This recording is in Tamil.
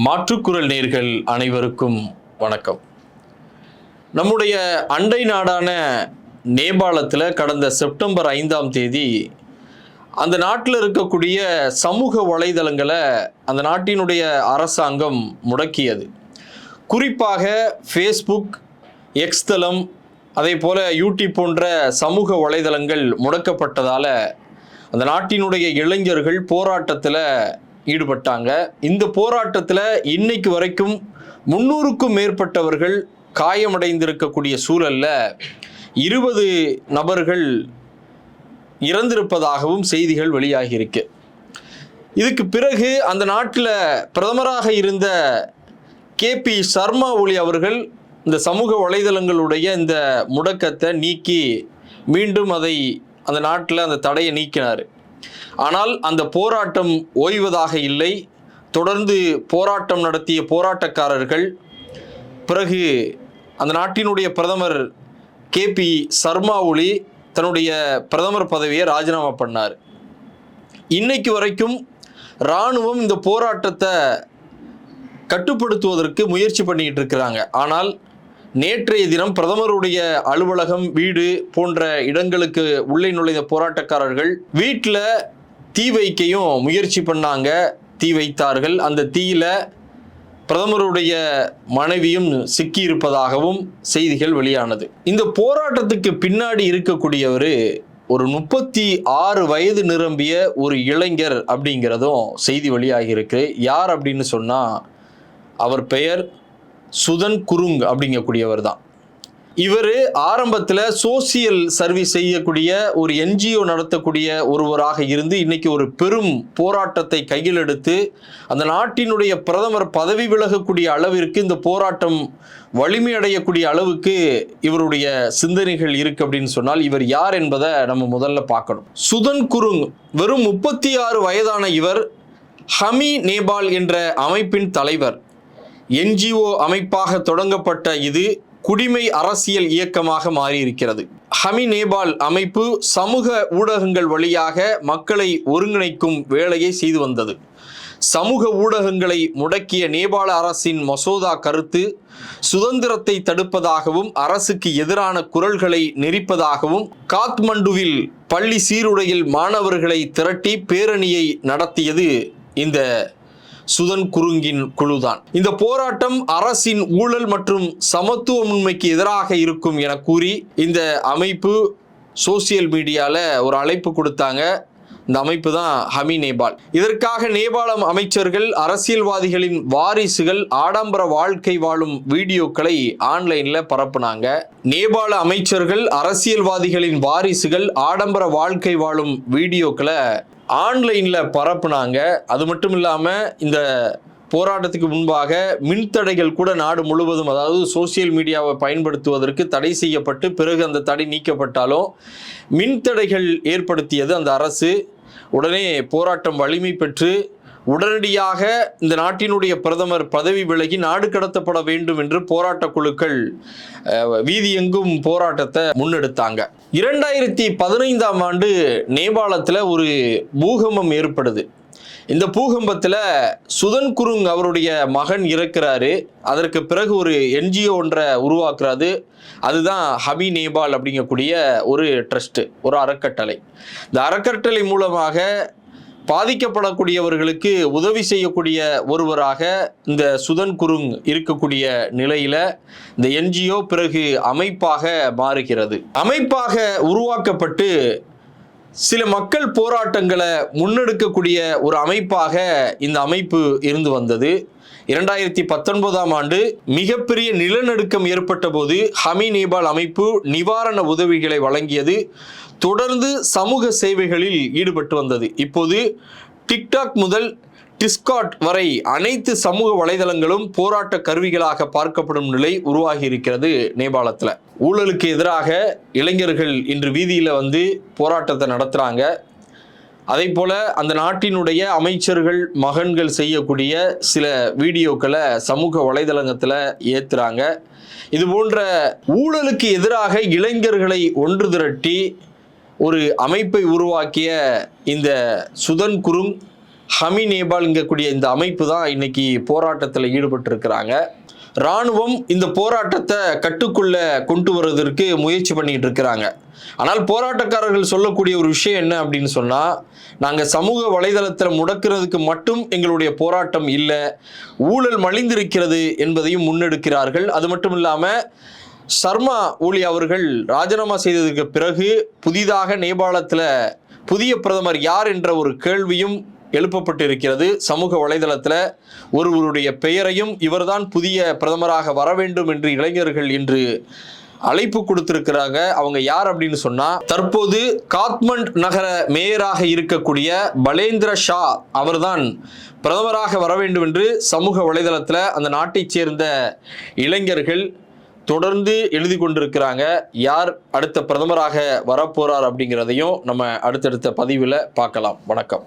மாற்றுக்குரல் நேர்கள் அனைவருக்கும் வணக்கம். நம்முடைய அண்டை நாடான நேபாளத்தில் கடந்த செப்டம்பர் ஐந்தாம் தேதி அந்த நாட்டில் இருக்கக்கூடிய சமூக வலைதளங்களை அந்த நாட்டினுடைய அரசாங்கம் முடக்கியது. குறிப்பாக ஃபேஸ்புக் எக்ஸ் தளம் அதே போல் யூடியூப் போன்ற சமூக வலைதளங்கள் முடக்கப்பட்டதால் அந்த நாட்டினுடைய இளைஞர்கள் போராட்டத்தில் ஈடுபட்டாங்க. இந்த போராட்டத்தில் இன்னைக்கு வரைக்கும் முன்னூறுக்கும் மேற்பட்டவர்கள் காயமடைந்திருக்கக்கூடிய சூழல்ல இருபது நபர்கள் இறந்திருப்பதாகவும் செய்திகள் வெளியாகியிருக்கு. இதுக்கு பிறகு அந்த நாட்டில் பிரதமராக இருந்த கேபி சர்மா ஒலி அவர்கள் இந்த சமூக வலைதளங்களுடைய இந்த முடக்கத்தை நீக்கி மீண்டும் அதை அந்த நாட்டில் அந்த தடையை நீக்கினார். ஆனால் அந்த போராட்டம் ஓய்வதாக இல்லை. தொடர்ந்து போராட்டம் நடத்திய போராட்டக்காரர்கள் பிறகு அந்த நாட்டினுடைய பிரதமர் கே. பி. சர்மா ஒளி தன்னுடைய பிரதமர் பதவியை ராஜினாமா பண்ணார். இன்னைக்கு வரைக்கும் இராணுவம் இந்த போராட்டத்தை கட்டுப்படுத்துவதற்கு முயற்சி பண்ணிக்கிட்டு இருக்கிறாங்க. ஆனால் நேற்றைய தினம் பிரதமருடைய அலுவலகம் வீடு போன்ற இடங்களுக்கு உள்ளே நுழைந்த போராட்டக்காரர்கள் வீட்டில் தீ வைக்கையும் முயற்சி பண்ணாங்க. தீ வைத்தார்கள். அந்த தீயில பிரதமருடைய மனைவியும் சிக்கியிருப்பதாகவும் செய்திகள் வெளியானது. இந்த போராட்டத்துக்கு பின்னாடி இருக்கக்கூடியவர் ஒரு முப்பத்தி ஆறு வயது நிரம்பிய ஒரு இளைஞர் அப்படிங்கிறதும் செய்தி வெளியாகியிருக்கு. யார் அப்படின்னு சொன்னால் அவர் பெயர் சுதன் குருங் அப்படிங்கக்கூடியவர் தான் இவர் ஆரம்பத்தில் சோசியல் சர்வீஸ் செய்யக்கூடிய ஒரு என்ஜிஓ நடத்தக்கூடிய ஒருவராக இருந்து இன்னைக்கு ஒரு பெரும் போராட்டத்தை கையில் எடுத்து அந்த நாட்டினுடைய பிரதமர் பதவி விலகக்கூடிய அளவிற்கு இந்த போராட்டம் வலிமையடையக்கூடிய அளவுக்கு இவருடைய சிந்தனைகள் இருக்கு அப்படின்னு சொன்னால் இவர் யார் என்பதை நம்ம முதல்ல பார்க்கணும். சுதன் குருங் வெறும் முப்பத்தி ஆறு வயதான இவர் ஹமி நேபாள் என்ற அமைப்பின் தலைவர். என்ஜிஓ அமைப்பாக தொடங்கப்பட்ட இது குடிமை அரசியல் இயக்கமாக மாறியிருக்கிறது. ஹமி நேபால் அமைப்பு சமூக ஊடகங்கள் வழியாக மக்களை ஒருங்கிணைக்கும் வேலையை செய்து வந்தது. சமூக ஊடகங்களை முடக்கிய நேபாள அரசின் மசோதா கருத்து சுதந்திரத்தை தடுப்பதாகவும் அரசுக்கு எதிரான குரல்களை நெரிப்பதாகவும் காத்மண்டுவில் பள்ளி சீருடையில் மாணவர்களை திரட்டி பேரணியை நடத்தியது இந்த சுதன் குருங்கின் குழுதான். இந்த போராட்டம் அரசின் ஊழல் மற்றும் சமத்துவமின்மைக்கு எதிராக இருக்கும் என கூறி இந்த அமைப்பு சோசியல் மீடியாவில் ஒரு அழைப்பு கொடுத்தாங்க. இந்த அமைப்பு தான் ஹமி நேபாள். இதற்காக நேபாளம் அமைச்சர்கள் அரசியல்வாதிகளின் வாரிசுகள் ஆடம்பர வாழ்க்கை வாழும் வீடியோக்களை ஆன்லைன்ல பரப்புனாங்க. நேபாள அமைச்சர்கள் அரசியல்வாதிகளின் வாரிசுகள் ஆடம்பர வாழ்க்கை வாழும் வீடியோக்களை ஆன்லைனில் பரப்புனாங்க. அது மட்டும் இல்லாமல் இந்த போராட்டத்துக்கு முன்பாக மின்தடைகள் கூட நாடு முழுவதும் அதாவது சோசியல் மீடியாவை பயன்படுத்துவதற்கு தடை செய்யப்பட்டு பிறகு அந்த தடை நீக்கப்பட்டாலும் மின்தடைகள் ஏற்படுத்தியது அந்த அரசு. உடனே போராட்டம் வலிமை பெற்று உடனடியாக இந்த நாட்டினுடைய பிரதமர் பதவி விலகி நாடு கடத்தப்பட வேண்டும் என்று போராட்ட குழுக்கள் வீதியெங்கும் போராட்டத்தை முன்னெடுத்தாங்க. இரண்டாயிரத்தி பதினைந்தாம் ஆண்டு நேபாளத்தில் ஒரு பூகம்பம் ஏற்படுது. இந்த பூகம்பத்தில் சுதன் குருங் அவருடைய மகன் இறக்குறாரு. அதற்கு பிறகு ஒரு என்ஜிஓ ஒன்றை உருவாக்குறாரு. அதுதான் ஹபி நேபாள் அப்படிங்கக்கூடிய ஒரு ட்ரஸ்ட்டு ஒரு அறக்கட்டளை. இந்த அறக்கட்டளை மூலமாக பாதிக்கப்படக்கூடியவர்களுக்கு உதவி செய்யக்கூடிய ஒருவராக இந்த சுதன் குருங் இருக்கக்கூடிய நிலையில இந்த என்ஜிஓ பிறகு அமைப்பாக மாறுகிறது. அமைப்பாக உருவாக்கப்பட்டு சில மக்கள் போராட்டங்களை முன்னெடுக்கக்கூடிய ஒரு அமைப்பாக இந்த அமைப்பு இருந்து வந்தது. இரண்டாயிரத்தி பத்தொன்பதாம் ஆண்டு மிகப்பெரிய நிலநடுக்கம் ஏற்பட்ட போது ஹமி நேபாள் அமைப்பு நிவாரண உதவிகளை வழங்கியது தொடர்ந்து சமூக சேவைகளில் ஈடுபட்டு வந்தது. இப்போது டிக்டாக் முதல் டிஸ்காட் வரை அனைத்து சமூக வலைதளங்களும் போராட்ட கருவிகளாக பார்க்கப்படும் நிலை உருவாகி இருக்கிறது நேபாளத்தில். ஊழலுக்கு எதிராக இளைஞர்கள் இன்று வீதியில் வந்து போராட்டத்தை நடத்துகிறாங்க அதே போல அந்த நாட்டினுடைய அமைச்சர்கள் மகன்கள் செய்யக்கூடிய சில வீடியோக்களை சமூக வலைதளத்தில் ஏத்துறாங்க. இது போன்ற ஊழலுக்கு எதிராக இளைஞர்களை ஒன்று திரட்டி ஒரு அமைப்பை உருவாக்கிய இந்த சுதன் குருங் ஹமி நேபால்ங்கக்கூடிய இந்த அமைப்பு தான் இன்னைக்கு போராட்டத்தில் ஈடுபட்டு ராணுவம் இந்த போராட்டத்தை கட்டுக்குள்ள கொண்டு வருவதற்கு முயற்சி பண்ணிட்டு இருக்கிறாங்க. ஆனால் போராட்டக்காரர்கள் சொல்லக்கூடிய ஒரு விஷயம் என்ன அப்படின்னு சொன்னா நாங்கள் சமூக வலைதளத்தில் முடக்கிறதுக்கு மட்டும் எங்களுடைய போராட்டம் இல்லை ஊழல் மலிந்திருக்கிறது என்பதையும் முன்னெடுக்கிறார்கள். அது மட்டும் இல்லாமல் சர்மா ஓலி அவர்கள் ராஜினாமா செய்ததுக்கு பிறகு புதிதாக நேபாளத்தில் புதிய பிரதமர் யார் என்ற ஒரு கேள்வியும் எழுப்பப்பட்டிருக்கிறது. சமூக வலைதளத்தில் ஒருவருடைய பெயரையும் இவர்தான் புதிய பிரதமராக வர வேண்டும் என்று இளைஞர்கள் இன்று அழைப்பு கொடுத்திருக்கிறாங்க. அவங்க யார் அப்படின்னு சொன்னா தற்போது காத்மண்ட் நகர மேயராக இருக்கக்கூடிய பலேந்திர ஷா அவர்தான் பிரதமராக வர வேண்டும் என்று சமூக வலைதளத்தில் அந்த நாட்டைச் சேர்ந்த இளைஞர்கள் தொடர்ந்து எழுதி கொண்டிருக்கிறாங்க. யார் அடுத்த பிரதமராக வரப்போறார் அப்படிங்கிறதையும் நம்ம அடுத்தடுத்த பதிவில் பார்க்கலாம். வணக்கம்.